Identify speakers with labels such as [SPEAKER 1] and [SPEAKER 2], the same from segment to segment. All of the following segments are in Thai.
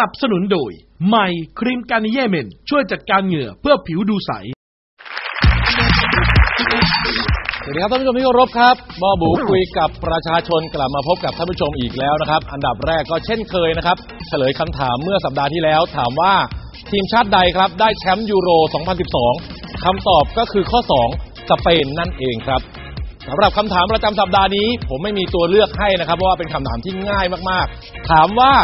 [SPEAKER 1] นับสนุนโดยใหม่ครีมการนิเยเมน ช่วยจัดการเหงื่อเพื่อผิวดูใส
[SPEAKER 2] สวัสดีครับท่านผู้ชมที่เคารพครับบอบูคุยกับประชาชนกลับมาพบกับท่านผู้ชมอีกแล้วนะครับ อันดับแรกก็เช่นเคยนะครับ เฉลยคำถามเมื่อสัปดาห์ที่แล้ว ถามว่าทีมชาติใดครับได้แชมป์ยูโร 2012 คำตอบก็คือข้อ 2 สเปนนั่นเองครับสำหรับคำถามประจำสัปดาห์นี้ ผมไม่มีตัวเลือกให้นะครับ เพราะว่าเป็นคำถามที่ง่ายมากๆ ถามว่า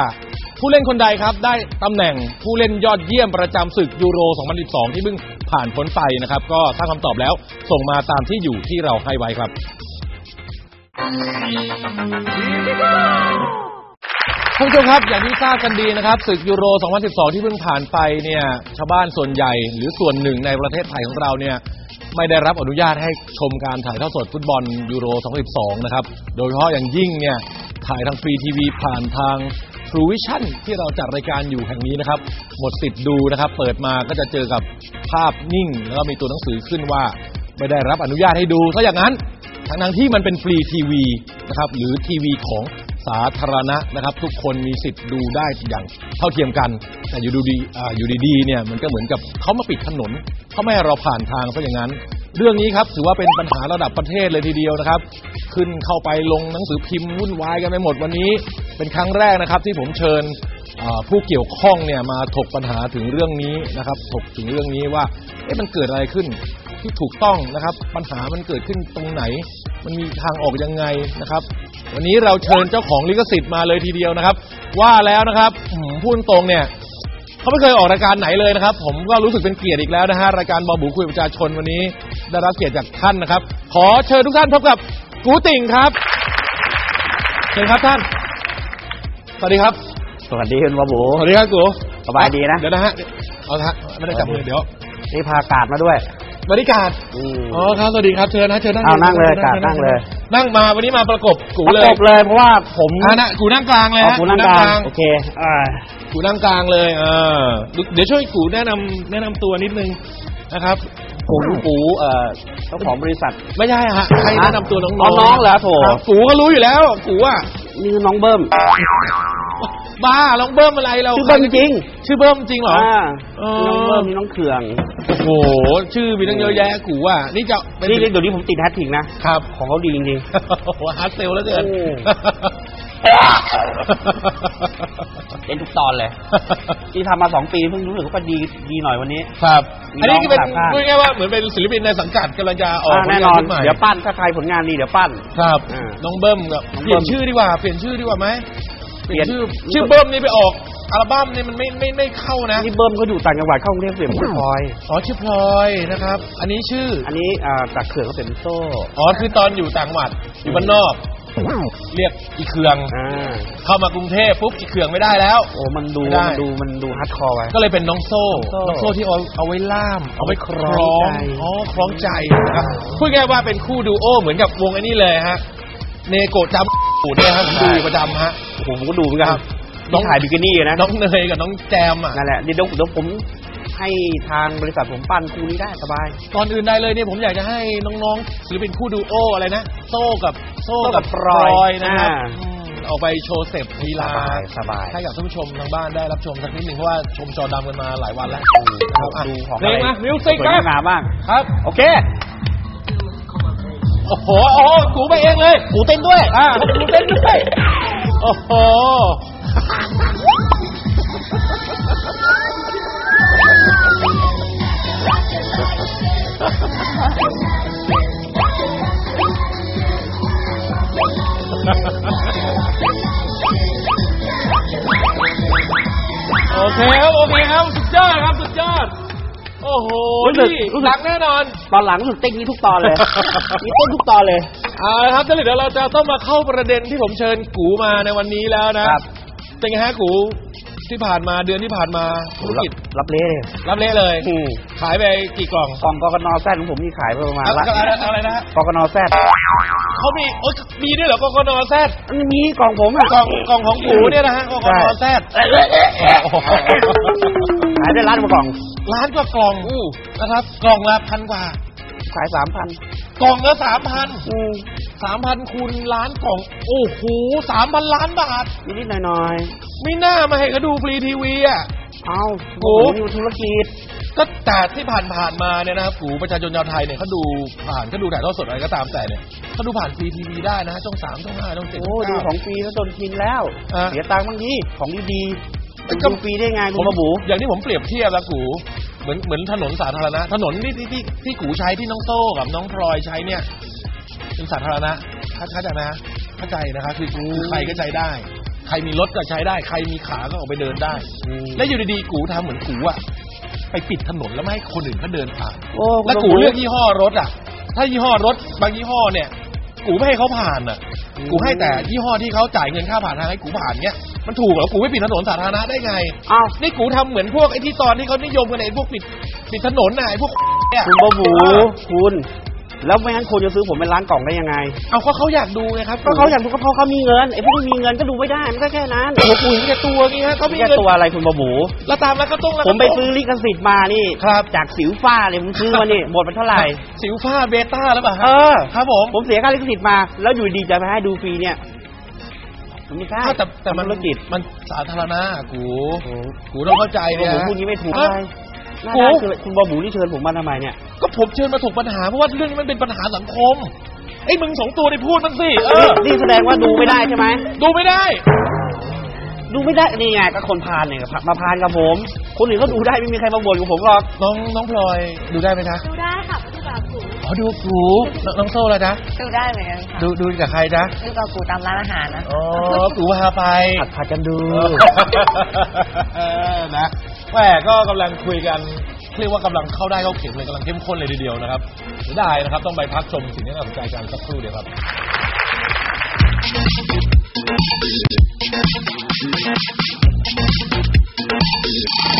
[SPEAKER 2] ผู้เล่นคนใดครับได้ตำแหน่งผู้เล่นยอดเยี่ยมประจำศึกยูโร 2012 ที่เพิ่งผ่านพ้นไปนะครับ ก็ถ้าคำตอบแล้วส่งมาตามที่อยู่ที่เราให้ไว้ครับท่านผู้ชมครับอย่างที่ทราบกันดีนะครับศึกยูโร 2012 ที่เพิ่งผ่านไปเนี่ยชาวบ้านส่วนใหญ่หรือส่วนหนึ่งในประเทศไทยของเราเนี่ยไม่ได้รับอนุญาตให้ชมการถ่ายทอดสดฟุตบอลยูโร 2012 นะครับ โดยเฉพาะอย่างยิ่งเนี่ยถ่ายทางฟรีทีวีผ่านทาง True Vision ที่เราจัดรายการอยู่แห่งนี้นะครับ หมดสิทธิ์ดูนะครับ เปิดมาก็จะเจอกับภาพนิ่ง แล้วก็มีตัวหนังสือขึ้นว่า ไม่ได้รับอนุญาตให้ดูถ้าอย่างนั้นทั้งทั้งที่มันเป็นฟรีทีวีนะครับหรือทีวีของสาธารณะนะครับ ทุกคนมีสิทธิ์ดูได้อย่างเท่าเทียมกัน แต่อยู่ดูดีออยู่ดีๆเนี่ยมันก็เหมือนกับเขามาปิดถนนเขาไม่ให้เราผ่านทางเพราะอย่างนั้น เรื่องนี้ครับถือว่าเป็นปัญหาระดับประเทศเลยทีเดียวนะครับ ขึ้นเข้าไปลงหนังสือพิมพ์วุ่นวายกันไปหมดวันนี้ เป็นครั้งแรกนะครับ ที่ผมเชิญผู้เกี่ยวข้องเนี่ยมาถกปัญหาถึงเรื่องนี้นะครับ ถกถึงเรื่องนี้ว่าเอ๊ะมันเกิดอะไรขึ้นที่ถูกต้องนะครับ ปัญหามันเกิดขึ้นตรงไหน มันมีทางออกยังไงนะครับ วันนี้เราเชิญเจ้าของลิขสิทธิ์มาเลยทีเดียวนะครับ ว่าแล้วนะครับอืมพูดตรงเนี่ยเขาไม่เคยออกรายการไหนเลยนะครับ ผมก็รู้สึกเป็นเกียรติอีกแล้วนะฮะรายการบอบูคุยประชาชนวันนี้ ได้รับเกียรติจากท่านนะครับ ขอเชิญทุกท่านพบกับกูติ่งครับเชิญครับท่าน สวัสดีครับ
[SPEAKER 3] สวัสดีคุณบาบู
[SPEAKER 2] สวัสดีครับกู
[SPEAKER 3] สบายดีนะ
[SPEAKER 2] เดี๋ยวนะฮะ เอาละฮะไม่ได้จับมือเดี๋ยว
[SPEAKER 3] นี่พากาดมาด้วย
[SPEAKER 2] บริการ
[SPEAKER 3] อืม
[SPEAKER 2] อ๋อครับสวัสดีครับเชิญนะเชิญนั่ง
[SPEAKER 3] เอานั่งเลย
[SPEAKER 2] ชิญ
[SPEAKER 3] กราบนั่งเลย
[SPEAKER 2] นั่งมาวันนี้มาประกบกู
[SPEAKER 3] ประ
[SPEAKER 2] เล
[SPEAKER 3] ก
[SPEAKER 2] ย
[SPEAKER 3] บเลยเพราะว่าผม
[SPEAKER 2] อ่านะกูนั่งกลางเลย
[SPEAKER 3] เอา
[SPEAKER 2] ฮะ
[SPEAKER 3] คุณนั่งกลางโอเคอ่า
[SPEAKER 2] กูนั่งกลางเลยเออเดี๋ยวช่วยกูแนะนำแนะนำตัวนิดนึงนะครับ
[SPEAKER 3] ผมปูเอ่อเจ้าของบริษัท
[SPEAKER 2] ไม่ใช่ฮะให้แนะนำตัวน้อง
[SPEAKER 3] อ๋อน้องเหรอโถ
[SPEAKER 2] ครับกูก็รู้อยู่แล้วกูอะ
[SPEAKER 3] นี่คือน้องเบิ้ม
[SPEAKER 2] บ้าลองเบิ้มอะไรเรา
[SPEAKER 3] ชื่อเบิ้มจริง
[SPEAKER 2] ชื่อเบิ้มจริงเหรอ
[SPEAKER 3] อ่า
[SPEAKER 2] เออ
[SPEAKER 3] น้องเบิ้มมีน้องเขือง
[SPEAKER 2] โอ้โหชื่อมีตั้งเยอะแยะกูอะนี่จะเป็น
[SPEAKER 3] นี่เดี๋ยวนี้ผมติดแฮชแท็กนะครับของเขาดีจริง
[SPEAKER 2] โอ้โหฮาร์ดเซลแล้วเกิน
[SPEAKER 3] โอ้ๆเป็ นทุกตอนเลย ที่ทำมาสองปีเพิ่งรู้สึกว่าดีดีหน่อยวันนี้
[SPEAKER 2] ครับ
[SPEAKER 3] มี
[SPEAKER 2] อันนี้ก็เป็น
[SPEAKER 3] น้องสามท่าน
[SPEAKER 2] พูดง่ายๆว่าเหมือนเป็นศิลปินในสังกัดกำลังจะออก
[SPEAKER 3] อ่าแน่นอน
[SPEAKER 2] ผลงาชุใหม่
[SPEAKER 3] เดี๋ยวปั้นถ้าใครผลงานดีเดี๋ยวปั้น
[SPEAKER 2] ครับ
[SPEAKER 3] อ่า
[SPEAKER 2] น้องเบิ้มกับ
[SPEAKER 3] น้อง
[SPEAKER 2] เป
[SPEAKER 3] เบิ้
[SPEAKER 2] ลี่ย
[SPEAKER 3] ม
[SPEAKER 2] นชื่อดีกว่า เปลี่ยนชื่อดีกว่าไหมเปลี่ยนชื่อ
[SPEAKER 3] เปลี่ยน
[SPEAKER 2] ชื่อเบิ้มนี่ไปออกอัลบั้มนี่มันไม่ไม่ไม่เข้านะ
[SPEAKER 3] นี่เบิ้มเขาอยู่ต่างจังหวัดเข้ากรุงเทพเปลี่ยนเป็นพลอย
[SPEAKER 2] อ๋อชื่อพลอยนะครับ อันนี้ชื่อ
[SPEAKER 3] อันนี้อ่าจากเขื่อนเขาเป็นโซ่
[SPEAKER 2] อ๋อคือตอนอยู่ต่างจังหวัดอยู่บ้านนอก เรียกอีเคือง
[SPEAKER 3] อ่า
[SPEAKER 2] เข้ามากรุงเทพปุ๊บอีเคืองไม่ได้แล้ว
[SPEAKER 3] โอ้มันดู
[SPEAKER 2] ไม่ได้
[SPEAKER 3] มันดูมันดูฮัดคอร์ไว้
[SPEAKER 2] ก็เลยเป็นน้องโซ่
[SPEAKER 3] น้
[SPEAKER 2] น้อ
[SPEAKER 3] องง
[SPEAKER 2] โซ่
[SPEAKER 3] โซ่
[SPEAKER 2] ที่เอาเอาไว้ล่าม เอาไว้คล้
[SPEAKER 3] คล้
[SPEAKER 2] อ
[SPEAKER 3] องงใจ
[SPEAKER 2] อ๋อคล้องใจนะครับพูดง่ายๆว่าเป็นคู่ดูโอเหมือนกับวงไอ้นี่เลยฮะเนโกะจำปูเนี่ยครับผมดูอยู่ประจำฮะ
[SPEAKER 3] ผมก็ดูเหมือนกัน
[SPEAKER 2] ครับ
[SPEAKER 3] น้องถ่ายบิกินี่นะ
[SPEAKER 2] น้องเนยกับน้องแจมอะ
[SPEAKER 3] นั่นแหละเดี๋ยวเดี๋ยวเดี๋ยวผม ให้ทางบริษัทผมปั้นคู่นี้ได้สบาย
[SPEAKER 2] ก่อนอื่นใดเลยเนี่ยผมอยากจะให้น้องๆศิลปินคู่ดูโออะไรนะ โซ่กับโซ่
[SPEAKER 3] โซ่กั
[SPEAKER 2] กับบปลอย
[SPEAKER 3] ปลอย
[SPEAKER 2] นะครับ
[SPEAKER 3] อ่า
[SPEAKER 2] อืมออกไปโชว์เสพลีลา
[SPEAKER 3] สบายสบาย
[SPEAKER 2] ให้กับท่านผู้ชมทางบ้านได้รับชมสักนิดหนึ่งเพราะว่าชมจอดำกันมาหลายวันแล้ว
[SPEAKER 3] อืม
[SPEAKER 2] ครับอะ
[SPEAKER 3] ดูของ
[SPEAKER 2] เพลงมามิวสิก
[SPEAKER 3] สวย
[SPEAKER 2] ครับ
[SPEAKER 3] งามมาก
[SPEAKER 2] ครับ
[SPEAKER 3] โอเค
[SPEAKER 2] โอ้โหโอ้โหกูไปเองเลย
[SPEAKER 3] กูเต้นด้วย
[SPEAKER 2] อ่ากูเต้นด้วยโอ้โห โอเคครับ โอเคครับ สุดยอดครับ สุดยอด โอ้โห
[SPEAKER 3] รู้สึก
[SPEAKER 2] นี่
[SPEAKER 3] รู้สึก
[SPEAKER 2] หนักแน่นอน
[SPEAKER 3] ตอนหลังรู้สึกเต้นนี้ทุกตอนเลยมีเต้นทุกตอนเลย
[SPEAKER 2] เอาละครับเดี๋ยวเราจะต้องมาเข้าประเด็นที่ผมเชิญกูมาในวันนี้แล้วนะครับ เป็นไงฮะกู ที่ผ่านมาเดือนที่ผ่านมาธุรกิจ
[SPEAKER 3] รับเละเลย
[SPEAKER 2] รับเละเลย
[SPEAKER 3] อืม
[SPEAKER 2] ขายไปกี่กล่อง
[SPEAKER 3] กล่องกกนแซดของผมนี่ขายไปประมาณ
[SPEAKER 2] อะ
[SPEAKER 3] ละ
[SPEAKER 2] อะไรอะไรนะ
[SPEAKER 3] กกนแซด
[SPEAKER 2] เขามีโอ๊ยมีด้วยเหรอกกนแซด
[SPEAKER 3] อันนี้มีกล่องผมอะ
[SPEAKER 2] กล่องกล่องของกูเนี่ยนะฮะกกนแซด
[SPEAKER 3] ขายได้ล้านกว่ากล่อง
[SPEAKER 2] ล้านกว่ากล่องนะครับ กล่องละพันกว่า
[SPEAKER 3] ขายสามพัน
[SPEAKER 2] กล่องละสามพันสามพันคูณล้านกล่อง โอ้โหสามพันล้านบาท
[SPEAKER 3] นิดๆหน่อย
[SPEAKER 2] ไม่น่ามาให้เขาดูฟรีทีวีอะ
[SPEAKER 3] เอ้า
[SPEAKER 2] โอ้
[SPEAKER 3] โอ้อยู่ธุรกิจ
[SPEAKER 2] ก็แต่ที่ผ่านผ่านๆมาเนี่ยนะครับกูประชาชนชาวไทยเนี่ยเขาดูผ่านเขาดูถ่ายทอดสดอะไรก็ตามแต่เนี่ยเขาดูผ่านฟรีทีวีได้นะช่องสามช่องห้าช่องเจ็ด
[SPEAKER 3] โอ้
[SPEAKER 2] ช่อง
[SPEAKER 3] ดู
[SPEAKER 2] เก้า
[SPEAKER 3] ของฟรีแล้วโดนกินแล้ว
[SPEAKER 2] อะ
[SPEAKER 3] เสียตังค์บ้างดิของดีๆ
[SPEAKER 2] ก็
[SPEAKER 3] ดูฟรีได้ไงคุณมาบู
[SPEAKER 2] อย่างที่ผมเปรียบเทียบแล้วกูเหมือนเหมือนถนนสาธารณะ ถนนที่ที่ที่ที่กูใช้ที่น้องโซ่กับน้องพลอยใช้เนี่ยเป็นสาธารณะเข้าเข้าใจไหมฮะเข้าใจนะคะคือคือใครก็ใช้ได้ ใครมีรถก็ใช้ได้ ใครมีขาก็ออกไปเดินได้แล้วอยู่ดีๆกูทำเหมือนกูอะไปปิดถนนแล้วไม่ให้คนอื่นเขาเดินผ่าน
[SPEAKER 3] โอ้คุณ
[SPEAKER 2] แล้ว
[SPEAKER 3] มา
[SPEAKER 2] กู
[SPEAKER 3] บู
[SPEAKER 2] เลือกยี่ห้อรถอะ ถ้ายี่ห้อรถบางยี่ห้อเนี่ย กูไม่ให้เขาผ่านอะ
[SPEAKER 3] อืม
[SPEAKER 2] กูให้แต่ยี่ห้อที่เขาจ่ายเงินค่าผ่านทางให้กูผ่านเนี้ย มันถูกเหรอ กูไม่ปิดถนนสาธารณะได้ไง
[SPEAKER 3] อ้าว
[SPEAKER 2] นี่กูทำเหมือนพวกไอ้ที่ตอนที่เขานิยมกันไอ้พวกปิดปิดถนนน่ะไอ้พวกเนี่ย
[SPEAKER 3] คุณมาบู
[SPEAKER 2] เออ
[SPEAKER 3] คุณ แล้วไม่งั้นคนจะซื้อผมเป็นร้านกล่องได้ยังไง
[SPEAKER 2] เอาเขาเขาอยากดูไงครับ
[SPEAKER 3] ก็เขาอยากดูก็เพราะเขามีเงินไอ้พวกที่มีเงินก็ดูไม่ได้มันก็แค่นั้น
[SPEAKER 2] โอ้โหกูเห็นแก่ตัวงี้ฮะเขามี
[SPEAKER 3] แค่
[SPEAKER 2] เงิน
[SPEAKER 3] ตัวอะไรคุณมาบู
[SPEAKER 2] แล้วตามแล้วก็ต้องแล้ว
[SPEAKER 3] ผ
[SPEAKER 2] ก็
[SPEAKER 3] มไป
[SPEAKER 2] ต้ง
[SPEAKER 3] ซื้อลิขสิทธิ์มานี่
[SPEAKER 2] ครับ
[SPEAKER 3] จากสิวฟ้าเลยผมซื้อมานี่หมดไปเท่าไหร่
[SPEAKER 2] สิวฟ้าเบต้าแล้วป่ะ
[SPEAKER 3] เออ
[SPEAKER 2] ครับผม
[SPEAKER 3] ผมเสียค่าลิขสิทธิ์มาแล้วอยู่ดีจะไปให้ดูฟรีเนี่ยมันไม่ใช่
[SPEAKER 2] อ้าวแต่แต่มัน
[SPEAKER 3] ธุรกิจ
[SPEAKER 2] มันสาธารณะกูกูต้องเข้าใจ
[SPEAKER 3] ไอ้
[SPEAKER 2] เนี่ย
[SPEAKER 3] ผมพูดนี้ไม่ถูก
[SPEAKER 2] ฮะ
[SPEAKER 3] เลย น่า
[SPEAKER 2] กู
[SPEAKER 3] ได้คือคุณบอบูนี่เชิญผมมาทำไมเนี่ย
[SPEAKER 2] ก็ผมเชิญมาถกปัญหา เพราะว่าเรื่องนี้มันเป็นปัญหาสังคมไอ้มึงสองตัวได้พูดมันสิเออ
[SPEAKER 3] นี่แสดงว่าดูไม่ได้ใช่ไหม
[SPEAKER 2] ดูไม่ได้
[SPEAKER 3] ดูไม่ได้นี่ไงก็คนพานเนี่ยมาพานกับผม คนอื่นเขาดูได้ไม่มีใครมาบ่นกับผมหรอก
[SPEAKER 2] น้องน้องพลอยดูได้ไหมคะ
[SPEAKER 4] ดูได้ค่ะดูกับกู
[SPEAKER 2] อ๋อดูกูน้องน้องโซ่ละจ๊ะ
[SPEAKER 4] ดูได้เหมือนกันค่ะ
[SPEAKER 2] ดูดูกับใครจ๊ะ
[SPEAKER 4] ดูกับกูตามร้านอาหารนะ
[SPEAKER 2] อ๋อกูพาไป
[SPEAKER 3] ผัดผัดกันดู
[SPEAKER 2] เออนะ แหมก็กำลังคุยกันเรียกว่ากำลังเข้าได้เข้าเข็มเลยกำลังเข้มข้นเลยทีเดียวนะครับเสียดายนะครับ ต้องไปพักชมสิ่งที่น่าสนใจกันสักครู่เดียวครับ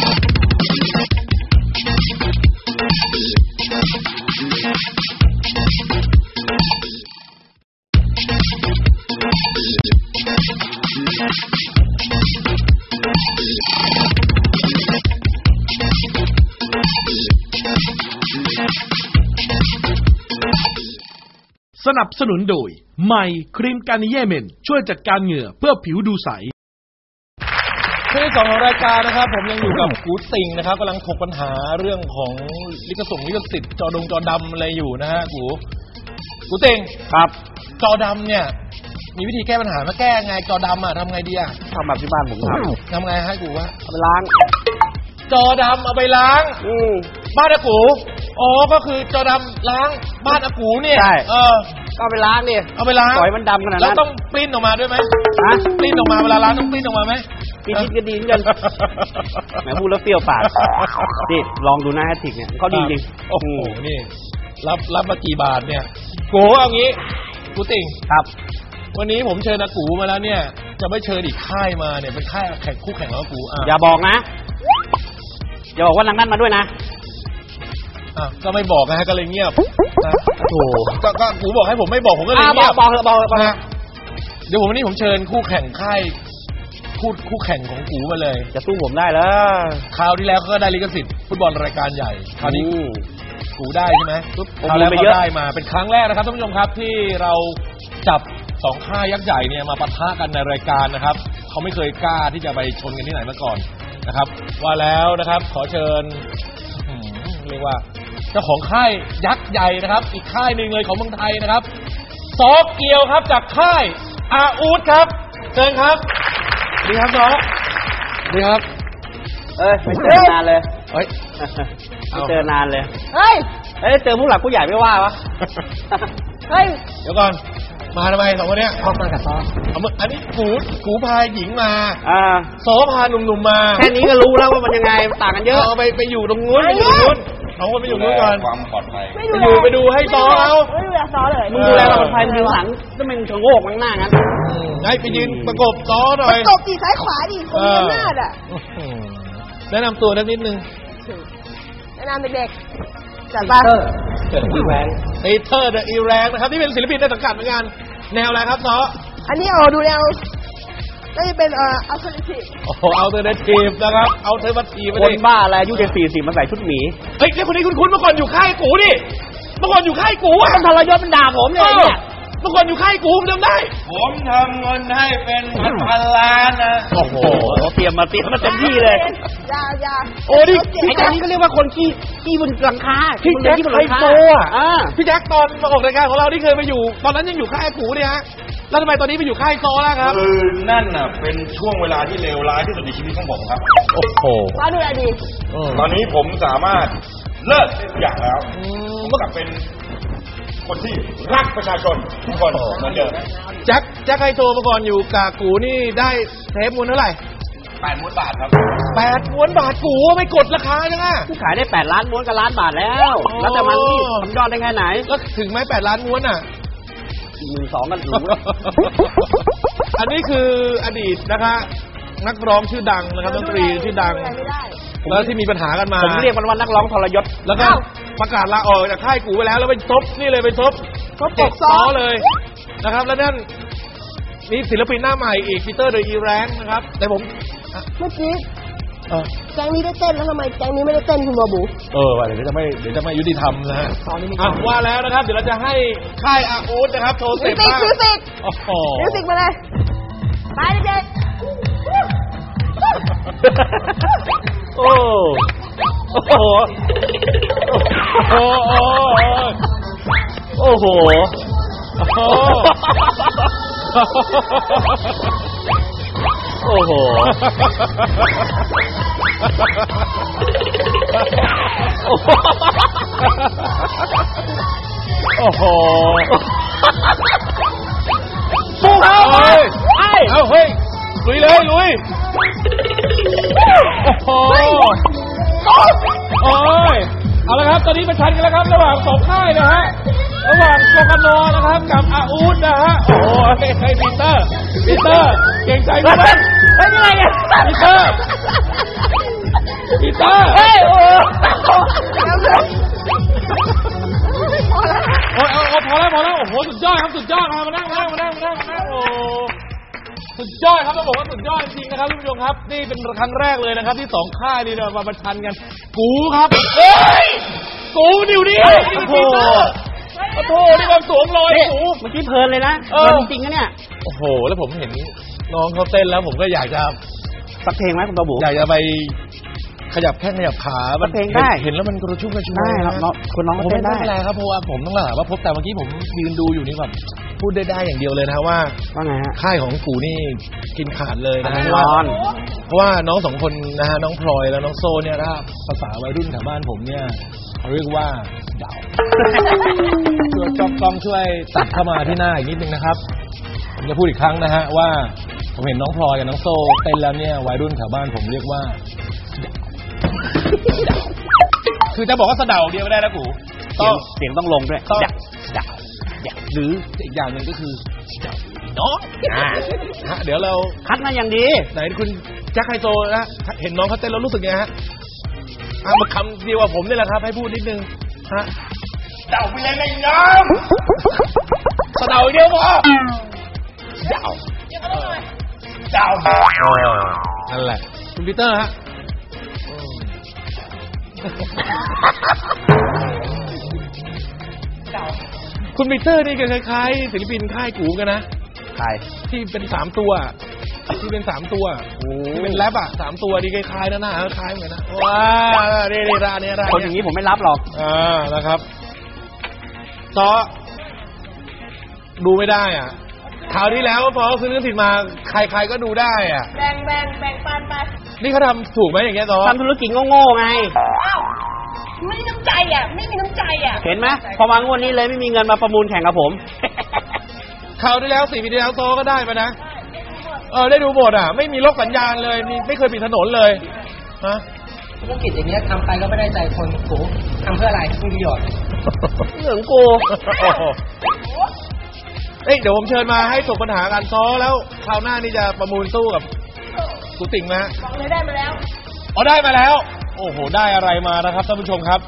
[SPEAKER 1] ส นับสนุนโดย ใหม่ครีมการนิเยเมน ช่วยจัดการเหงื่อเพื่อผิวดูใส
[SPEAKER 2] ช่วงที่สองของรายการนะครับ ผมยังอยู่กับกูติงนะครับกำลังถกปัญหาเรื่องของลิขสงลิขสิทธิ์จอดงจอดำอะไรอยู่นะฮะกูกูติง
[SPEAKER 3] ครับ
[SPEAKER 2] จอดำเนี่ย มีวิธีแก้ปัญหามาแก้ไงจอดำอะทำไงดีอะ
[SPEAKER 3] ทำแบบที่บ้านผมท
[SPEAKER 2] ทำไงให้กูวะำ
[SPEAKER 3] เอาไปล้าง
[SPEAKER 2] จอดำเอาไปล้าง
[SPEAKER 3] อืม
[SPEAKER 2] บ้านอากูอ๋อก็คือจอดำล้างบ้านอากูเนี่ย
[SPEAKER 3] ใช่
[SPEAKER 2] เออ
[SPEAKER 3] ก็ เอาไปล้างดิ
[SPEAKER 2] เอาไปล้าง
[SPEAKER 3] ปล่อยมันดำขนาด
[SPEAKER 2] แล้ว
[SPEAKER 3] นั้น
[SPEAKER 2] ต้องปริ้นออกมาด้วยไหม
[SPEAKER 3] ฮะ
[SPEAKER 2] ปริ้นออกมาเวลาล้างต้องปริ้นออกมาไหม
[SPEAKER 3] กินนิดก็ดีเหมือนกันแหมพูดแล้วเปรี้ยวปากนี่ลองดูหน้าแฮตติกเนี่ยเขาดีจริง
[SPEAKER 2] โอ้โห นี่ รับรับมากี่บาทเนี่ยกูเอางี้ กูติ่ง
[SPEAKER 3] ครับ
[SPEAKER 2] วันนี้ผมเชิญอากูมาแล้วเนี่ย จะไม่เชิญอีกค่ายมาเนี่ย เป็นค่ายแข่งคู่แข่งของอากูอะ
[SPEAKER 3] อย่าบอกนะ อย่าบอกว่านางนั่นมาด้วยนะ
[SPEAKER 2] อะก็ไม่บอกนะฮะก็เลยเงียบนะ
[SPEAKER 3] โถ
[SPEAKER 2] ก็ก็กูบอกให้ผมไม่บอกผมก็เลย
[SPEAKER 3] อ่าบ
[SPEAKER 2] เงี
[SPEAKER 3] อยก
[SPEAKER 2] บ
[SPEAKER 3] บอกเถอะบอกเถอะบอกเถ
[SPEAKER 2] นะ
[SPEAKER 3] อะ
[SPEAKER 2] เดี๋ยวผมวันนี้ผมเชิญคู่แข่งค่ายคู่คู่แข่งของกูมาเลย
[SPEAKER 3] จะสู้ผมได้เหรอ
[SPEAKER 2] คราวที่แล้วเขาก็ได้ลิขสิทธิ์ฟุตบอลรายการใหญ่ คราวนี้
[SPEAKER 3] อืม
[SPEAKER 2] กูได้ใช่ไหม
[SPEAKER 3] ผม
[SPEAKER 2] คราวแล้ว
[SPEAKER 3] ไป
[SPEAKER 2] เขา
[SPEAKER 3] เยอะ
[SPEAKER 2] ได้มาเป็นครั้งแรกนะครับท่านผู้ชมครับที่เราจับสองค่ายยักษ์ใหญ่เนี่ยมาปะทะกันในรายการนะครับเขาไม่เคยกล้าที่จะไปชนกันที่ไหนมาก่อนนะครับ ว่าแล้วนะครับ ขอเชิญอื้อหือเรียกว่า เจ้าของค่ายยักษ์ใหญ่นะครับ อีกค่ายหนึ่งเลยของเมืองไทยนะครับ ซอเกียวครับจากค่ายอาอูดครับเชิญครับสวัสดีครับซอสวัสดีครับ
[SPEAKER 3] เอ้ยไม่เจอนานเลย
[SPEAKER 2] เฮ้ย
[SPEAKER 3] ไม่เจอนานเลย
[SPEAKER 4] เฮ้ย
[SPEAKER 3] เอ้ยเจอผู้หลักผู้ใหญ่ไม่ว่าวะ
[SPEAKER 4] เฮ้ย
[SPEAKER 2] เดี๋ยวก่อนมาทำไมสองคนเนี้ย
[SPEAKER 4] ออกมากับซอ
[SPEAKER 2] เอามาอันนี้กูกูพาหญิงมา
[SPEAKER 3] อ่า
[SPEAKER 2] โซพาหนุ่มๆมา
[SPEAKER 3] แค่นี้ก็รู้แล้วว่ามันยังไงมันต่างกันเยอะ
[SPEAKER 2] เอาไปไปอยู่ตรงนู้นไปอยู่ตรงนู้น สองคนไปอยู่ตรงนู้นก่อน
[SPEAKER 5] ความปลอดภัย
[SPEAKER 4] ไม่
[SPEAKER 2] ไปอยู่ไปดูให้ซอเอา
[SPEAKER 4] ไม่ดูแลซอเลย
[SPEAKER 3] มึงดูแลเราปลอดภัยมึงอยู่หลังก็มึงชะโงกมังหน้างั้น
[SPEAKER 2] อืมให้ไปยืนประกบซอหน่อย
[SPEAKER 4] ตบดีซ้ายขวาดิคนมีอำนาจอะ
[SPEAKER 2] อืมแนะนำตัวสักนิดนึง
[SPEAKER 4] แนะนำเด็กๆจัดปะ
[SPEAKER 3] เกิดที่แวน
[SPEAKER 2] ปีเตอร์เดอะอีแรงนะครับที่เป็นศิลปินในสังกัดเหมือนกันแนวอะไรครับซอ
[SPEAKER 4] อันนี้โอ้ดูแนว น่าจะเป็นเอ่ออัลเทอร์เนทีฟ
[SPEAKER 2] โอ้โหเอาเทอร์เนทีฟนะครับ เอาเทอร์มาทีฟไป
[SPEAKER 3] ค
[SPEAKER 2] เล
[SPEAKER 3] น
[SPEAKER 2] ย
[SPEAKER 3] บ้าอะไรอายุเจ็ดสี่สิบมาใส่ชุดหมี
[SPEAKER 2] เฮ้ยเด็กคนนี้คุณคุณเมื่อก่อนอยู่ค่ายกูดิเมื่อก่อนอยู่ค่ายกูอะ
[SPEAKER 3] มันทรยศมันด่าผมเนี่ยไอ้เนี่ย
[SPEAKER 2] เมื่อก่อนอยู่ค่ายกูผมจำได้
[SPEAKER 5] ผมทำเงินให้เป็นพันพันล้านนะ
[SPEAKER 2] โอ้โห
[SPEAKER 3] เขาเตรียมมาเตรียมมาเต็มที่เลย
[SPEAKER 4] อย่าอย่า
[SPEAKER 2] โอ้นี่
[SPEAKER 3] ไอ้ตอนนี้ก็เรียกว่าคนขี้ขี้บนหลังคา
[SPEAKER 2] พี่แจ็ค
[SPEAKER 3] ขี้บนห
[SPEAKER 2] ไฮ
[SPEAKER 3] ลังคา
[SPEAKER 2] โซอะ
[SPEAKER 3] อ่า
[SPEAKER 2] พี่แจ็คตอนมาออกรายการของเราที่เคยมาอยู่ ตอนนั้นยังอยู่ค่ายกูเนี่ยฮะ แล้วทำไมตอนนี้ไปอยู่ค่ายโซแล้วครับ
[SPEAKER 5] คือนั่นน่ะเป็นช่วงเวลาที่เลวร้ายที่สุดในชีวิตของผมครับ
[SPEAKER 2] โอ้โห
[SPEAKER 4] ว่าดูแลดี
[SPEAKER 5] ตอนนี้ผมสามารถเลิกทุกอย่างแล้วผมก็กลับเป็นคนที่รักประชาชนทุกคนเหมือนเดิม
[SPEAKER 2] แจ็คแจ็คไฮโซมาก่อนอยู่กับกูนี่ได้เทปมูลเท่าไหร่
[SPEAKER 5] แปดหมื่นบาทครับ
[SPEAKER 2] แปดม้วนบาทกูไม่กดราคาจังอะ
[SPEAKER 3] ขายได้8ล้านม้วนกับล้านบาทแล้ว
[SPEAKER 2] โอ้
[SPEAKER 3] แล้วแต่มันที่ทำยอดได้แค่ไหน
[SPEAKER 2] แล้วถึงไหมแปดล้านม้วนอะ
[SPEAKER 3] หนึ่งสองกันหรู
[SPEAKER 2] อันนี้คืออดีตนะคะ นักร้องชื่อดังนะครับดนตรีชื่อดัง
[SPEAKER 4] ดูแลไม่ได้
[SPEAKER 2] แล้วที่มีปัญหากันมา
[SPEAKER 3] ผมเรียกมันว่านักร้องทรยศ
[SPEAKER 2] แล้วก็
[SPEAKER 4] อ้าว
[SPEAKER 2] ประกาศลาออกจากค่ายกูไปแล้วแล้วไปซบนี่เลยไปซบ
[SPEAKER 4] ซบปก
[SPEAKER 2] เจ็ด
[SPEAKER 4] ซ้อ
[SPEAKER 2] ล้อเลยนะครับ แล้วนั่นนี่ศิลปินหน้าใหม่อีกปีเตอร์เดอะอีแรงนะครับ แต่ผม
[SPEAKER 4] เมื่อกี้
[SPEAKER 2] เออ
[SPEAKER 4] แก๊งนี้ได้เต้นแล้วทำไมแก๊งนี้ไม่ได้เต้นคุณบาบู
[SPEAKER 2] เออว่าเดี๋ยวจะไม่เดี๋ยวจะไม่ยุติธรรมนะฮะ
[SPEAKER 4] ตอนนี้มี
[SPEAKER 2] อะว่าแล้วนะครับ เดี๋ยวเราจะให้ค่ายอาอูดนะครับโชว์ส
[SPEAKER 4] มิ
[SPEAKER 2] เต็
[SPEAKER 4] ว
[SPEAKER 2] ป
[SPEAKER 4] สิก
[SPEAKER 2] บ้าง
[SPEAKER 4] มิวสิก
[SPEAKER 2] โอ้โห
[SPEAKER 4] มิวสิกมาเลยไปเด็ก
[SPEAKER 3] โอ้โอ้โห
[SPEAKER 2] โอ้โห
[SPEAKER 3] โอ้โห
[SPEAKER 2] โอ้โห
[SPEAKER 3] โอ้โห
[SPEAKER 2] โอ้โห
[SPEAKER 3] สู้เขา
[SPEAKER 2] เฮ้ย
[SPEAKER 3] ไอ้
[SPEAKER 2] เอาเฮ้ย ลุยเลยลุย โอ้โหโอ้ย เอาละครับ ตอนนี้ประชันกันแล้วครับ ระหว่างสองค่ายนะฮะ ระหว่างโกคานอนะครับ กับอาอูดนะฮะ โอ้ยเฮ้ยปีเตอร์ปีเตอร์ เก่งใจไหม
[SPEAKER 3] เฮ้ยยังไงเนี่ย
[SPEAKER 2] ปีเตอร์ปีเตอร์
[SPEAKER 3] เฮ้ยโอ้
[SPEAKER 4] แล้วเลยพอแล้ว
[SPEAKER 2] โอ้ยเอาเอาพอแล้วพอแล้วโอ้โหสุดยอดครับสุดยอดครับมานั่งมานั่งมานั่งมานั่งมานั่งโอ้สุดยอดครับต้องบอกว่าสุดยอดจริงๆนะครับทุกผู้ชมครับนี่เป็นครั้งแรกเลยนะครับที่สองค่ายนี่เนี่ยมาประชันกัน กูครับเฮ้ยกูนิวนี่นี่มันปีเตอร์โอ้โหนี่มันสวมรอย
[SPEAKER 3] เฮ้ย
[SPEAKER 2] กู
[SPEAKER 3] เมื่อกี้เพลินเลยนะ
[SPEAKER 2] เอ
[SPEAKER 3] เพ
[SPEAKER 2] อ
[SPEAKER 3] ลินจริงๆนะเนี่ย
[SPEAKER 2] โอ้โห แล้วผมเห็น น้องเขาเต้นแล้วผมก็อยากจะ
[SPEAKER 3] สักเพลงไหมคุณบาบู
[SPEAKER 2] อยากจะไปขยับแข้งขยับขา
[SPEAKER 3] มันเพลงได้
[SPEAKER 2] เห็นแล้วมันกระชุ่มกระชวย
[SPEAKER 3] ได้ครับ
[SPEAKER 2] นะ
[SPEAKER 3] น้องคุณน้องก็
[SPEAKER 2] ผม
[SPEAKER 3] เต้นได้
[SPEAKER 2] ไม่เป็นไรครับเพราะว่าผมต้องหาว่าพบแต่เมื่อกี้ผมยืนดูอยู่นี่แบบพูดได้ได้อย่างเดียวเลยนะว่า
[SPEAKER 3] ว่าไงฮะ
[SPEAKER 2] ค่ายของกูนี่กินขาดเลยนะ
[SPEAKER 3] แน่
[SPEAKER 2] เพ
[SPEAKER 3] น
[SPEAKER 2] ราะว่า
[SPEAKER 3] อน
[SPEAKER 2] เพราะว่าน้องสองคนนะฮะน้องพลอยและน้องโซเนี่ยถ้าภาษาวัยรุ่นแถวบ้านผมเนี่ยเขาเรียกว่าดาวช่วยจอบกล้องช่วยตัดเข้ามาที่หน้าอีกนิดนึงนะครับผมจะพูดอีกครั้งนะฮะว่า ผมเห็นน้องพลอยกับน้องโซเต้นแล้วเนี่ยวัยรุ่นแถวบ้านผมเรียกว่า คือจะบอกว่าสะเดาเดียวไม่ได้นะกู
[SPEAKER 3] เสียงเสียงต้องลงด้วย
[SPEAKER 2] ต้อง
[SPEAKER 3] ดักดักดัก
[SPEAKER 2] หรืออีกอย่างหนึ่งก็คือเดาเนาะอ่าฮะเดี๋ยวเรา
[SPEAKER 3] คัดมาอย่างดี
[SPEAKER 2] ไหนคุณแจ็คไฮโซนะเห็นน้องเขาเต้นแล้วรู้สึกไงฮะอะมาคำเดียวกับผมนี่แหละครับ ให้พูดนิดนึงฮะ
[SPEAKER 5] เดาไปเลยในน้
[SPEAKER 2] สะเดาเดียวพอำ
[SPEAKER 5] เดาเดา
[SPEAKER 2] นั่นแหละคุณปีเตอร์ฮะคุณปีเตอร์นี่ก็คล้ายๆศิลปินค่ายกูกันนะ
[SPEAKER 3] ใคร
[SPEAKER 2] ที่เป็นสามตัว ที่เป็นสามตัวที่เป็นแรปอะสามตัวดีคล้ายๆนะหน้าคล้ายเหมือนนะว้านี่นี่ร้านนี้ร้าน
[SPEAKER 3] คนอย่างนี้ผมไม่รับหรอก
[SPEAKER 2] อ่านะครับซอดูไม่ได้อะ คราวที่แล้วพอเขาซื้อลิขสิทธิ์มาใครๆก็ดูได้อะ
[SPEAKER 4] แบ่งแบ่งแบ่งปันไป
[SPEAKER 2] นี่เขาทำถูกไหมอย่างเงี้ยซอ
[SPEAKER 3] ทำธุรกิจโง่ๆไง
[SPEAKER 4] ไม่มีน้ำใจอะ ไม่มีน้ำใจอะ
[SPEAKER 3] เห็นไหมพอมางวดนี้เลยไม่มีเงินมาประมูลแข่งกับผม
[SPEAKER 2] คราวที่แล้วสี่ปีที่แล้วซอก็ได้มานะ เออได้ดูหมดอะ ไม่มีลกสัญญาณเลยนี่ไม่เคยปิดถนนเลยฮะ
[SPEAKER 6] ธุรกิจอย่างเงี้ยทำไปก็ไม่ได้ใจคนโหทำเพื่ออะไรไม่มีประโยชน์
[SPEAKER 3] เรื่องกู
[SPEAKER 2] เอ้ยเดี๋ยวผมเชิญมาให้ถกปัญหากันซ้อแล้วคราวหน้านี่จะประมูลสู้กับกูติ่งไหมฮะ
[SPEAKER 4] บอกเลยได้มาแล้ว
[SPEAKER 2] อ๋อได้มาแล้ว โอ้โห ได้อะไรมานะครับท่านผู้ชมครับ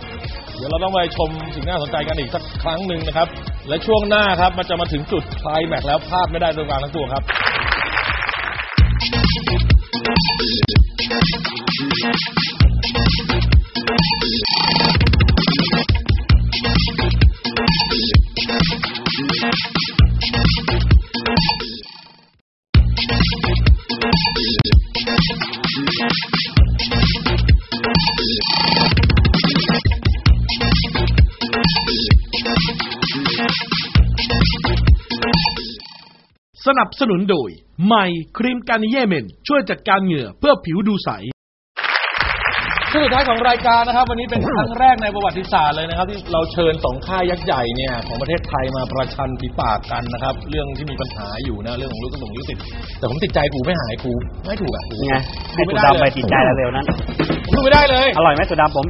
[SPEAKER 2] เดี๋ยวเราต้องไปชมสิ่งน่าสนใจกันอีกสักครั้งหนึ่งนะครับ และช่วงหน้าครับมันจะมาถึงจุดไคลายแม็กซ์แล้วพลาดไม่ได้โดยการทั้งตัวครับ
[SPEAKER 7] Thank
[SPEAKER 1] สนับสนุนโดยใหม่ครีมการนิเยเมน ช่วยจัดการเหงื่อเพื่อผิวดูใส
[SPEAKER 2] ช่วงสุดท้ายของรายการนะครับ วันนี้เป็นครั้งแรกในประวัติศาสตร์เลยนะครับ ที่เราเชิญสองค่ายยักษ์ใหญ่เนี่ยของประเทศไทยมาประชันฝีปากกันนะครับ เรื่องที่มีปัญหาอยู่นะเรื่องของลูกกระสุนลิขสิทธิ์แต่ผมติดใจกูไม่หายกูไม่ถูกอะกู
[SPEAKER 3] ไงให้สุดดำไปติดใจแล้วเร็วนั้น
[SPEAKER 2] ผมดูไม่ได้เลย
[SPEAKER 3] อร่อยไหมสุดดำผม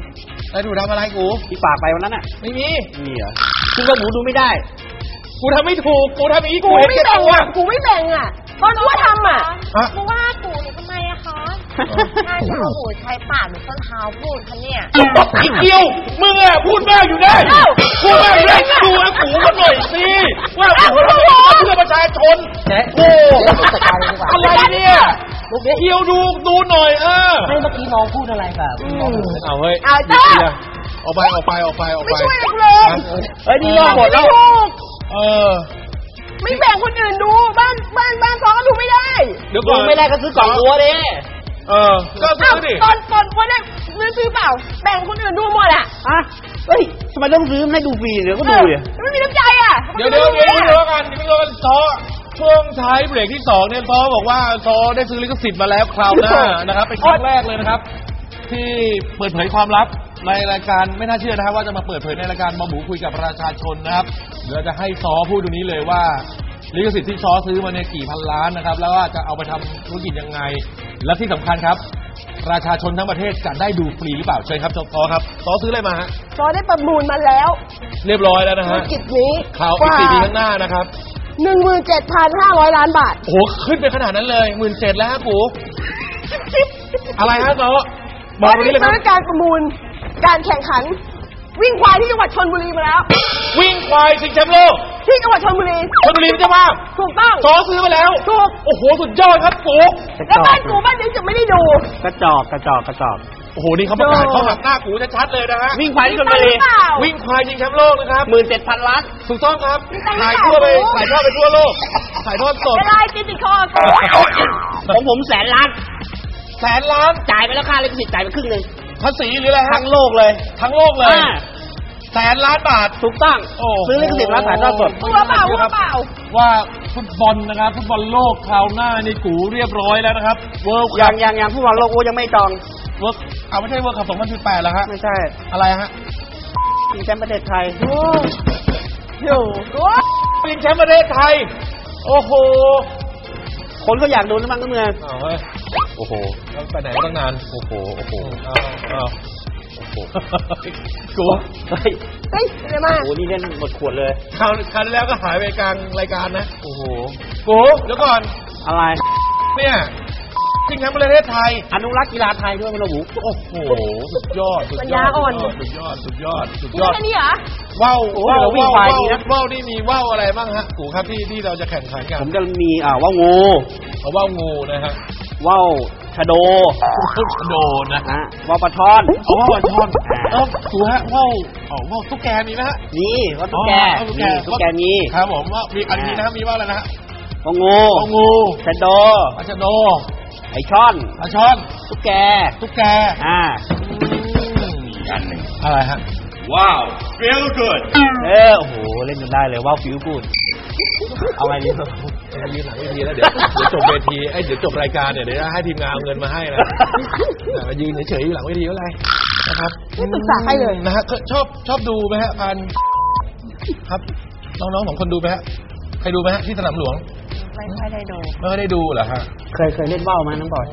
[SPEAKER 2] ไอ้ถูกทำอะไรกู
[SPEAKER 3] ที่ปากไปวันนั้นน่ะ
[SPEAKER 2] ไม่มี
[SPEAKER 3] มีเหรอคุณกับหมูดูไม่ได้
[SPEAKER 2] กูทำไม่ถูก กูทำอย่างนี้
[SPEAKER 4] กู
[SPEAKER 2] กูเห็น
[SPEAKER 4] ไม่
[SPEAKER 2] แก่
[SPEAKER 4] แบ่ง
[SPEAKER 2] ตัว
[SPEAKER 4] อะกูไม่แบ่งอะตอนกูทำอะ
[SPEAKER 2] ฮะ
[SPEAKER 7] กูว่ากูนี่ทำไมอะคะใช่โอ้โหใช้ปากหรือส้นเท้าพูดคะเนี่ย
[SPEAKER 2] อีกเดียว มึงอะพูดมากอยู่ได้
[SPEAKER 4] เอ้า
[SPEAKER 2] พูดมากอยู่ได้ดูไอ้กูมันหน่อยสิว่ากูทำเพื่อประชาชนโอ้อะไรเนี่ยเที่ยวดูดูหน่อยเออ
[SPEAKER 6] ให้เมื่อกี้น้องพูดอะไรแบบน้อง
[SPEAKER 2] เอาเฮ้ย
[SPEAKER 4] เอาจ้า
[SPEAKER 2] เดี๋ยวออกไปออกไปออกไปออก
[SPEAKER 4] ไม่
[SPEAKER 2] ไป
[SPEAKER 4] ช่วยกูเลย
[SPEAKER 3] เฮ้ยนี่ยอดหมดแล้ว
[SPEAKER 4] ไม่ถูก
[SPEAKER 2] เออ
[SPEAKER 4] ไม่แบ่งคนอื่นดู บ้านบ้านบ้านซ้อก็ดูไม่ได้
[SPEAKER 2] เดี๋ยว
[SPEAKER 3] ล
[SPEAKER 2] ก่อน
[SPEAKER 3] งไม่ได้ก็ซื้อกล่องวัวดิ
[SPEAKER 2] เออ ก็ซื้
[SPEAKER 4] อ้าว
[SPEAKER 2] อดิ
[SPEAKER 4] ตอนตอนวันแรกซื้อซื้อเปล่า แบ่งคนอื่นดูหมดอะ
[SPEAKER 3] ฮะเฮ้ยทำไมต้องซื้อให้ดูฟรีเดี๋ยวก็ดูดิ
[SPEAKER 4] เออไม่มีน้ำใจอะ
[SPEAKER 2] เดี๋ยวเดี๋ยวเดี๋ยวเดี๋ยวกันเดี๋ยวเดี๋ยวกันซอช่วงท้ายเบรกที่สองเนี่ยซอบอกว่าซอได้ซื้อลิขสิทธิ์มาแล้วคราวหน้านะครับเป็นครั้งแรกเลยนะครับ ที่เปิดเผยความลับในรายการไม่น่าเชื่อนะครับว่าจะมาเปิดเผยในรายการมาหมูคุยกับประชาชนนะครับ เดี๋ยวจะให้ซอพูดตรงนี้เลยว่าลิขสิทธิ์ที่ซอซื้อมาเนี่ยกี่พันล้านนะครับ แล้วว่าจะเอาไปทำธุรกิจยังไง และที่สำคัญครับประชาชนทั้งประเทศจะได้ดูฟรีหรือเปล่าเชิญครับซอครับซอซื้ออะไรมาฮะ
[SPEAKER 4] ซ้อได้ประมูลมาแล้ว
[SPEAKER 2] เรียบร้อยแล้วนะ
[SPEAKER 4] ธุร
[SPEAKER 2] ฮะ
[SPEAKER 4] กิจนี้
[SPEAKER 2] ข่าวอีกสี่ปีข้างหน้านะครับ
[SPEAKER 4] หนึ่งหมื่นเจ็ดพันห้าร้อยล้านบาท
[SPEAKER 2] โอ้โหขึ้นไปขนาดนั้นเลยหมื่นเจ็ดแล้วฮะกูอะไรฮะซอบอกตรงนี้เลยค
[SPEAKER 4] ซื้
[SPEAKER 2] รับ
[SPEAKER 4] อการประมูลการแข่งขัน วิ่งควายที่จังหวัดชนบุรีมาแล้ว
[SPEAKER 2] วิ่งควายชิงแชมป์โลก
[SPEAKER 4] ที่จังหวัดชนบุรี
[SPEAKER 2] ชลบุรีเป็นเจ้าภาพ
[SPEAKER 4] ถูกต้อง
[SPEAKER 2] ซอซื้อมาแล้ว
[SPEAKER 4] ถูก
[SPEAKER 2] โอ้โหสุดยอดครับกู
[SPEAKER 4] แล้วบ้านกูบ้านนี้จะไม่ได้ดู
[SPEAKER 3] กระจอกกระจอกกระจอก
[SPEAKER 2] โอ้โห นี่เขาประกาศ
[SPEAKER 4] โอ้
[SPEAKER 2] เขาหักหน้ากูชัดๆเลยนะฮะ
[SPEAKER 3] วิ่งควายที่ชลบุ
[SPEAKER 4] ห
[SPEAKER 3] รี
[SPEAKER 4] รือเปล่า
[SPEAKER 2] วิ่งควายชิงแชมป์โลกนะครับ
[SPEAKER 3] หมื่นเจ็ดพันล้าน
[SPEAKER 2] ถูกต้องครับ
[SPEAKER 4] มีตังค์หรือ
[SPEAKER 2] ถ่าย
[SPEAKER 4] เปล่า
[SPEAKER 2] ทั่วไป
[SPEAKER 4] กู
[SPEAKER 2] ถ่ายทอดไปทั่วโลกถ่ายทอดสด
[SPEAKER 4] เวลาติดติดคอ
[SPEAKER 3] ของผมแสนล้าน
[SPEAKER 2] แสนล้าน
[SPEAKER 3] จ่ายไปแล้วค่าลิขสิทธิ์จ่ายไปครึ่งหนึ่ง
[SPEAKER 2] ภาษีหรืออะไรฮะ
[SPEAKER 3] ทั้งโลกเลย
[SPEAKER 2] ทั้งโลกเลย
[SPEAKER 3] อ่า
[SPEAKER 2] แสนล้านบาท
[SPEAKER 3] ถูกต้อง
[SPEAKER 2] โอ้โห
[SPEAKER 3] ซื้อลิขสิทธิ์แล้วถ่ายทอดสด
[SPEAKER 4] ตัวเปล่าตัวเปล่า
[SPEAKER 2] ว่าฟุตบอลนะครับ ฟุตบอลโลกคราวหน้านี่กูเรียบร้อยแล้วนะครับ เวิร์
[SPEAKER 3] ยังยังยังผู้บอลโลกโอ้ยังไม่จอง
[SPEAKER 2] เวิร์เอาไม่ใช่เวิร์คัพ2018แล้วฮะ
[SPEAKER 3] ไม่ใช่
[SPEAKER 2] อะไรฮะ
[SPEAKER 3] ทีมแชมป์ประเทศไทย
[SPEAKER 4] อยู่ตัว
[SPEAKER 2] ลิงแชมป์ประเทศไทย โอ้โห
[SPEAKER 3] คนก็อยากดูน้ำมันก็เมือง
[SPEAKER 2] อ้าวเฮ้ย
[SPEAKER 3] โอ้โห
[SPEAKER 2] แล้วไปไหนตั้งนาน โอ้โห โอ้โหอ้าวอ้าวโอ้โหกู
[SPEAKER 3] เฮ้ย
[SPEAKER 4] เฮ้ยเป็นไงมา
[SPEAKER 3] โอ้โหนี่เล่นหมดขวดเลย
[SPEAKER 2] คราวคราวที่แล้วก็หายไปกลางรายการนะ โอ้โหกูเดี๋ยวก่อน
[SPEAKER 3] อะไร
[SPEAKER 2] เนี่ยลิงแชมป์ประเทศไทย
[SPEAKER 3] อนุรักษ์กีฬาไทยด้วยไม่รู้หมู
[SPEAKER 2] โอ้โหสุดยอดสุด
[SPEAKER 4] ปัญ
[SPEAKER 2] ย
[SPEAKER 4] ญา
[SPEAKER 2] อด
[SPEAKER 4] อ่อน
[SPEAKER 2] สุดยอด สุดยอด สุด
[SPEAKER 4] มี
[SPEAKER 2] ยอด
[SPEAKER 4] แค่นี้เหรอ
[SPEAKER 2] ว้าว
[SPEAKER 3] โอ้
[SPEAKER 2] ว้าว
[SPEAKER 3] เราวิ่ง
[SPEAKER 2] ว้าว
[SPEAKER 3] ควาย
[SPEAKER 2] ว้าว
[SPEAKER 3] ดีนะ
[SPEAKER 2] ว้าวนี่มีว้าวอะไรบ้างฮะกูครับที่ที่เราจะแข่งขันกัน
[SPEAKER 3] ผมจะมีอ่าว่าวงู
[SPEAKER 2] เอาว่าวงูนะฮะ
[SPEAKER 3] ว่าวชะโด
[SPEAKER 2] โดนนะ
[SPEAKER 3] นะว่าวปลาทอน
[SPEAKER 2] เอาว่าวปลาช่อนเอ้าถูฮะว่าวอ๋อว่าวตุ๊กแกมีไหมฮะ
[SPEAKER 3] นี่ว่าวตุ๊กแก
[SPEAKER 2] อ๋อตุ๊กแก
[SPEAKER 3] นี่ตุ๊กแกมี
[SPEAKER 2] ครับผมว่ามีอันนี้นะมีว่าวอะไรนะฮะ
[SPEAKER 3] ว่าวงู
[SPEAKER 2] ว่าวงู
[SPEAKER 3] ชะโด
[SPEAKER 2] ปลาชะโด
[SPEAKER 3] ไอช่อน
[SPEAKER 2] ปลาช่อน
[SPEAKER 3] ตุ๊กแก
[SPEAKER 2] ตุ๊กแก
[SPEAKER 3] อ่า
[SPEAKER 5] อันหนึ่ง
[SPEAKER 2] อะไรฮะ
[SPEAKER 5] ว้าว feel good
[SPEAKER 3] เออโอ้โห เล่นจนได้เลยว่าวฟิวกูดเอาไงดี
[SPEAKER 2] ยืนหลังเวทีแล้วเดี๋ยวเดี๋ยวจบเวทีไอ้ยเดี๋ยวจบรายการเนี่ยเดี๋ยวจะให้ทีมงานเอาเงินมาให้นะแต่มายืนเฉยๆอยู่หลังเวทีก็ไรนะครับ
[SPEAKER 4] ไม่ปรึกษาใครเลย
[SPEAKER 2] นะฮะเคยชอบชอบดูไหมฮะพันครับน้องๆสองคนดูไหมฮะใครดูไหมฮะที่สนามหลวง
[SPEAKER 7] ไม่ค่อยได้ดู
[SPEAKER 2] ไม่ค่อยได้ดูเหรอฮะ
[SPEAKER 3] เคยเคยเล่นว่าวไหมน้องบอย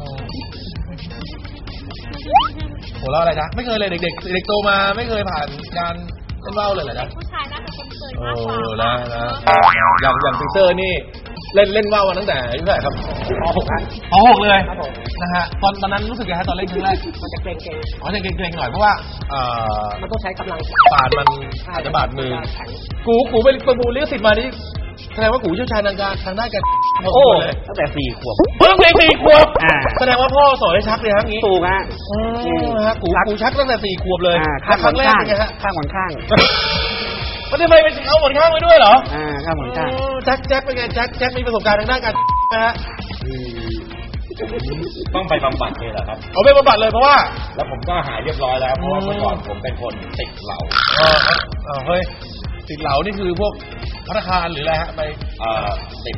[SPEAKER 2] หัวเราะอะไรจ๊ะไม่เคยเลยเด็กๆเด็กโตมาไม่เคยผ่านการเล่นว่าวเลยเหรอจ๊ะ
[SPEAKER 7] ผู้ชายน่าจะคุ้นเคย
[SPEAKER 2] โอ้
[SPEAKER 7] มากกว่า
[SPEAKER 2] นะนะอย่างอย่างปีเตอร์นี่ เล่นเล่นว่าวมาตั้งแต่อายุเท่าไหร่ครับปหกปหกเลยนะฮะตอนตอนนั้นรู้สึกยังไงฮะตอนเล่นครั้งแรก
[SPEAKER 6] มันจะเกรงเกรง
[SPEAKER 2] อ๋อจะเกรงๆหน่อยเพราะว่าเอ่อ
[SPEAKER 6] ๆมันต้องใช้กำลัง
[SPEAKER 2] บาดมันอาจจะบาดมือกูกูไปประมูลลิขสิทธิ์มานี่แสดงว่ากูเชี่ยวชาญทางการทางด้านการพอสม
[SPEAKER 3] โอ้
[SPEAKER 2] ควรเลย
[SPEAKER 3] ตั้งแต่สี่ขวบ
[SPEAKER 2] เพิ่งเพลงสี่ขวบ
[SPEAKER 3] อ่า
[SPEAKER 2] แสดงว่าพ่อสอนให้ชักเลยครับงี้
[SPEAKER 3] ถูกฮะ
[SPEAKER 2] อ๋อฮะกูกูชักตั้งแต่สี่ขวบเลย
[SPEAKER 3] อ่า
[SPEAKER 2] แล้วครั้งแรก
[SPEAKER 3] ข้าง
[SPEAKER 2] เป็นไงฮะ
[SPEAKER 3] ข้างหวนข้าง
[SPEAKER 2] มันทำไมเป็นเอาหมดข้างไว้ด้วยเหรอ
[SPEAKER 3] อ่า ข้างหวนข้า
[SPEAKER 2] แจ็คแจ็คเป็นไงแจ็คแจ็คมีประสบการณ์ทางด้านการนะฮะ
[SPEAKER 5] ต้องไปบำบัดเลยเหรอครับ
[SPEAKER 2] เอาไปบำบัดเลยเพราะว่า
[SPEAKER 5] แล้วผมก็หายเรียบร้อยแล้วเพราะว่าเมื่อก่อนผมเป็นคนติดเหล้า
[SPEAKER 2] เฮ้ยติดเหลานี่คือพวกพัฒนาคารหรืออะไรฮะไป
[SPEAKER 5] เอ่อติด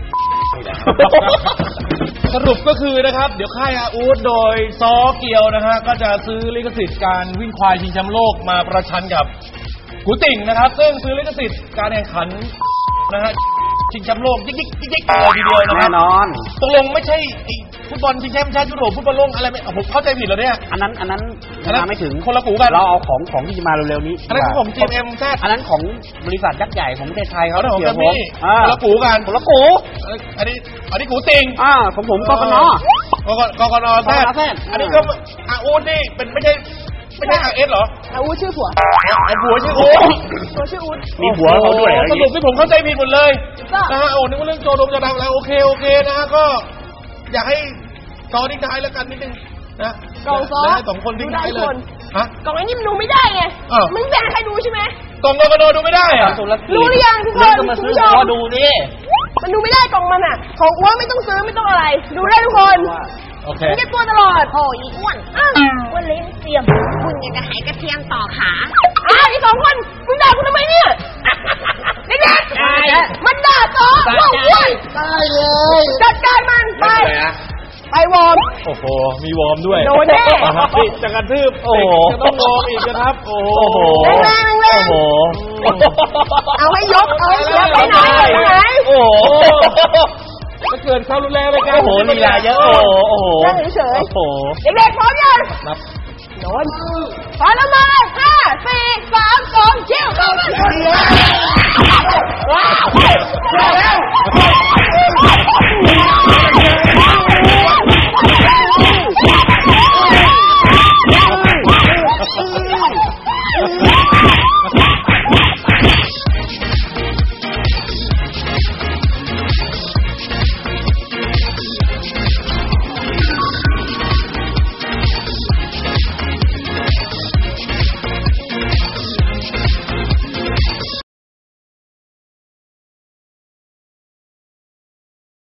[SPEAKER 2] สรุปก็คือนะครับ เดี๋ยวค่ายอาอูดโดยซอเกียวนะฮะก็จะซื้อลิขสิทธิ์การวิ่งควายชิงแชมป์โลกมาประชันกับกูติ่งนะครับ ซึ่งซื้อลิขสิทธิ์การแข่งขัน นะฮะชิงแชมป์โลกยิกยิกยิกยิกเลยทีเดียวนะค
[SPEAKER 3] แน่
[SPEAKER 2] รับ
[SPEAKER 3] นอน
[SPEAKER 2] ตกลงไม่ใช่ไอ้ฟุตบอลชิงแชมป์ชาติยุโรปฟุตบอลโลกอะไรไม่อะผมเข้าใจผิดเหรอเนี่ย
[SPEAKER 3] อันนั้นอันนั้น
[SPEAKER 2] อันนั้น
[SPEAKER 3] มาไม่ถึง
[SPEAKER 2] คนละกูกัน
[SPEAKER 3] เราเอาของของที่จะมาเร็วๆนี้
[SPEAKER 2] อันนั้นของผม GMM แซด
[SPEAKER 3] อันนั้นของบริษัทยักษ์ใหญ่ของประเทศไทย
[SPEAKER 2] เขา
[SPEAKER 3] เขา
[SPEAKER 2] ของ
[SPEAKER 3] เกี่
[SPEAKER 2] กั
[SPEAKER 3] ย
[SPEAKER 2] น
[SPEAKER 3] วผม
[SPEAKER 2] นี่
[SPEAKER 3] อ่า
[SPEAKER 2] คนละกูกัน
[SPEAKER 3] คนละกู
[SPEAKER 2] อันนี้อันนี้กูติ่ง
[SPEAKER 3] อ่าของผมกกน
[SPEAKER 2] กกกกนแซด
[SPEAKER 3] กกนแซด
[SPEAKER 2] อันนี้ก็อาอูดนี่เป็นไม่ใช่ ไม่ใช่อาเอสเหรอ
[SPEAKER 4] อาอูชื่อผัว
[SPEAKER 2] ไอ้ผัวชื่ออูด
[SPEAKER 4] ตัวชื่ออูด
[SPEAKER 3] มีหัวเขาด้วยเหรอ
[SPEAKER 2] สรุปที่ผมเข้าใจผิดหมดเลย
[SPEAKER 4] ก็
[SPEAKER 2] นะฮะโอ้นึกว่าเรื่องโจดงจะดังแล้วโอเคโอเคนะฮะก็ อยากให้ซอทิ้งท้ายแล้วกันนิดนึงนะ
[SPEAKER 4] กล่องซอ
[SPEAKER 2] และให้สองคนทิ้งท้ายเล
[SPEAKER 4] ดูได้ทุกค
[SPEAKER 2] ย
[SPEAKER 4] น
[SPEAKER 2] ฮะ
[SPEAKER 4] กล่องไอ้นี่มันดูไม่ได้ไง
[SPEAKER 2] อ้าว
[SPEAKER 4] มึงแบ่งให้ดูใช่ไหม
[SPEAKER 2] กล่องกกนดูไม่ได้เหรอะ
[SPEAKER 3] ธุรกิจ
[SPEAKER 4] รู้หรือยังทุกคน
[SPEAKER 3] นี่ก็มาซื้อ
[SPEAKER 4] คุณผู้ชม
[SPEAKER 3] ขอดูดิ
[SPEAKER 4] มันดูไม่ได้กล่องมันอะ ของอ้วนไม่ต้องซื้อไม่ต้องอะไร ดูได้ทุกคน
[SPEAKER 2] โอเค
[SPEAKER 4] ม่ใช่ตัวตลอด
[SPEAKER 7] โอ้ยอ้วน
[SPEAKER 4] อ้ว
[SPEAKER 7] อ้วนลิ้นเสียมคุณยังจะหายกระเทียมต่อขา
[SPEAKER 4] อ้าวอีสองคนมึงด่ากูทำไมเนี่ยเด็กๆมันด่าต่อว่าอ้วนได้เลยจัดการมันไปไปวอร์ม
[SPEAKER 2] โอ้โห มีวอร์มด้วย
[SPEAKER 4] โดนแน่
[SPEAKER 2] นะครับนี่จะกระทืบ
[SPEAKER 3] โอ้โห
[SPEAKER 2] จะต้องวอร์มอีกนะครับ โอ้โห
[SPEAKER 4] แรงแรง
[SPEAKER 3] โอ้โห
[SPEAKER 4] เอาให้ยก เอาให้ยกไปไหนไปไหน
[SPEAKER 3] โอ้โห
[SPEAKER 2] จะเกินเข้ารุนแรงเลยกัน
[SPEAKER 3] โอ้โหลีลาเยอะ โอ้โหโอ้โห
[SPEAKER 4] เฉย
[SPEAKER 3] โอ้โห
[SPEAKER 4] เด็กๆพร้อมยัง
[SPEAKER 2] รับ
[SPEAKER 4] โดนพร้อมแล้วมาห้าสี่สามสองเชี่เข้าว้าว